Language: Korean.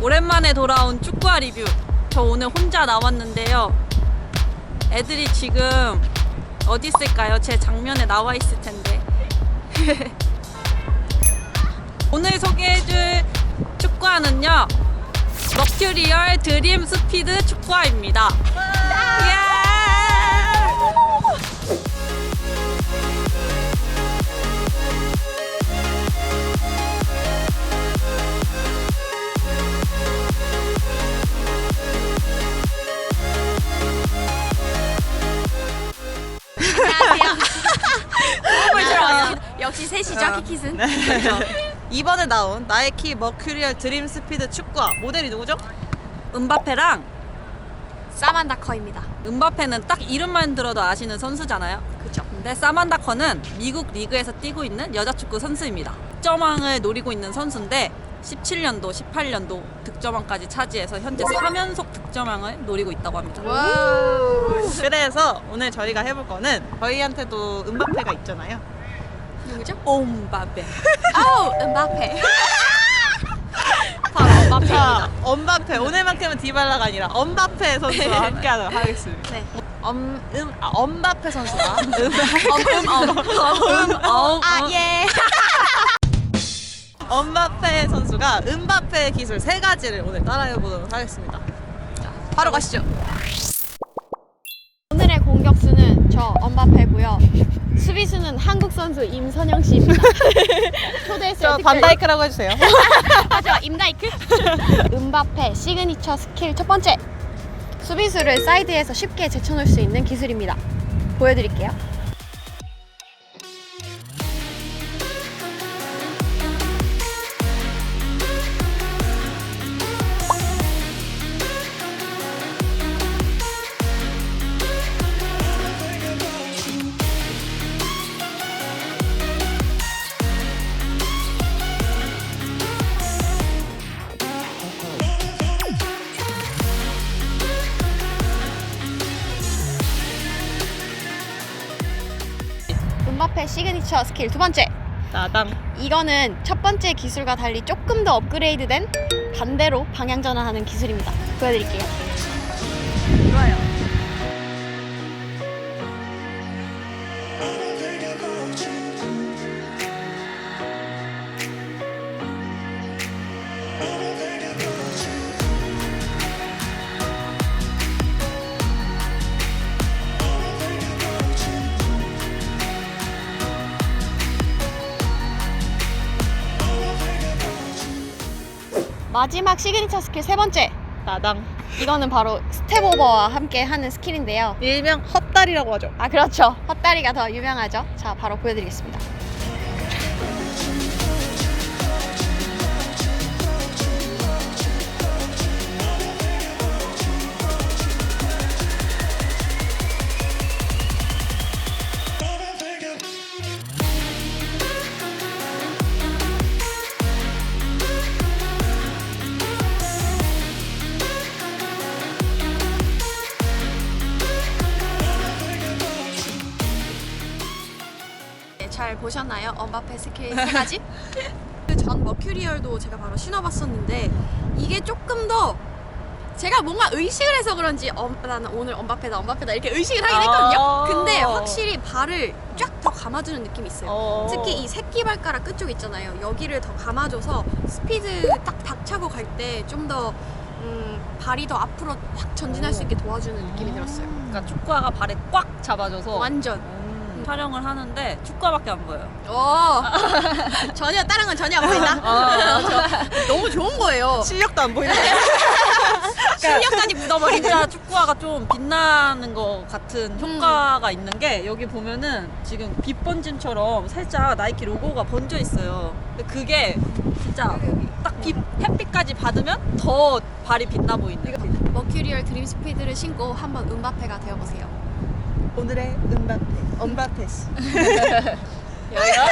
오랜만에 돌아온 축구화 리뷰. 저 오늘 혼자 나왔는데요. 애들이 지금 어디 있을까요? 제 장면에 나와 있을 텐데. 오늘 소개해줄 축구화는요. 머큐리얼 드림 스피드 축구화입니다. 역시 셋이죠, 키키슨. 그렇죠. 이번에 나온 나이키 머큐리얼 드림 스피드 축구화 모델이 누구죠? 은바페랑 사만다 커입니다. 은바페는 딱 이름만 들어도 아시는 선수잖아요. 그죠. 근데 사만다 커는 미국 리그에서 뛰고 있는 여자 축구 선수입니다. 득점왕을 노리고 있는 선수인데 17년도, 18년도 득점왕까지 차지해서 현재 3연속 득점왕을 노리고 있다고 합니다. 그래서 오늘 저희가 해볼 거는 저희한테도 은바페가 있잖아요. 누구죠? 옴바페. 아우, 은바페. 바로 은바페입니다. 자, 엄바페 오늘만큼은 디발라가 아니라 엄바페 선수와 함께하도록 하겠습니다. 네. 엄, 음, 아, 엄바페 선수가 음, 음, 음, 음, 아, 예. 엄바페 선수가 은바페 기술 세 가지를 오늘 따라해 보도록 하겠습니다. 자, 바로 가시죠. 오늘의 공격수는 저 언바페고요. 수비수는 한국 선수 임선영 씨입니다. 초대했어요. 저. 반다이크라고 해주세요. 하죠, 임다이크. 은바페 시그니처 스킬 첫 번째. 수비수를 사이드에서 쉽게 제쳐놓을 수 있는 기술입니다. 보여드릴게요. 은바페 시그니처 스킬 두 번째. 나당. 이거는 첫 번째 기술과 달리 조금 더 업그레이드된 반대로 방향 전환하는 기술입니다. 보여드릴게요. 좋아요. 마지막 시그니처 스킬 세 번째. 나당. 이거는 바로 스텝 오버와 함께 하는 스킬인데요. 일명 헛다리라고 하죠. 아 그렇죠. 헛다리가 더 유명하죠. 자 바로 보여드리겠습니다. 네, 잘 보셨나요? 엄바페 가지? 그전 머큐리얼도 제가 바로 신어봤었는데 이게 조금 더 제가 뭔가 의식을 해서 그런지 어, 나는 오늘 엄바페다 엄바페다 이렇게 의식을 하긴 했거든요. 아. 근데 확실히 발을 쫙 더 감아주는 느낌이 있어요. 어. 특히 이 새끼 발가락 끝쪽 있잖아요. 여기를 더 감아줘서 스피드 딱 박차고 갈 때 좀더 음, 발이 더 앞으로 확 전진할 수 있게 도와주는 느낌이 들었어요. 그러니까 축구화가 발에 꽉 잡아줘서 완전. 음, 촬영을 하는데 축구화밖에 안 보여요. 오 전혀 다른 건 전혀 안 보인다. 아. 저- 너무 좋은 거예요. 실력도 안 보이네. 실력까지 묻어버린 진짜 축구화가 좀 빛나는 것 같은 효과가 있는 게 여기 보면은 지금 빛 번짐처럼 살짝 나이키 로고가 번져 있어요. 근데 그게 진짜 딱 빛, 햇빛까지 받으면 더 발이 빛나 보이는. 머큐리얼 드림 스피드를 신고 한번 은바페가 되어보세요. 오늘의 은바페. 엄바페 씨. 안녕.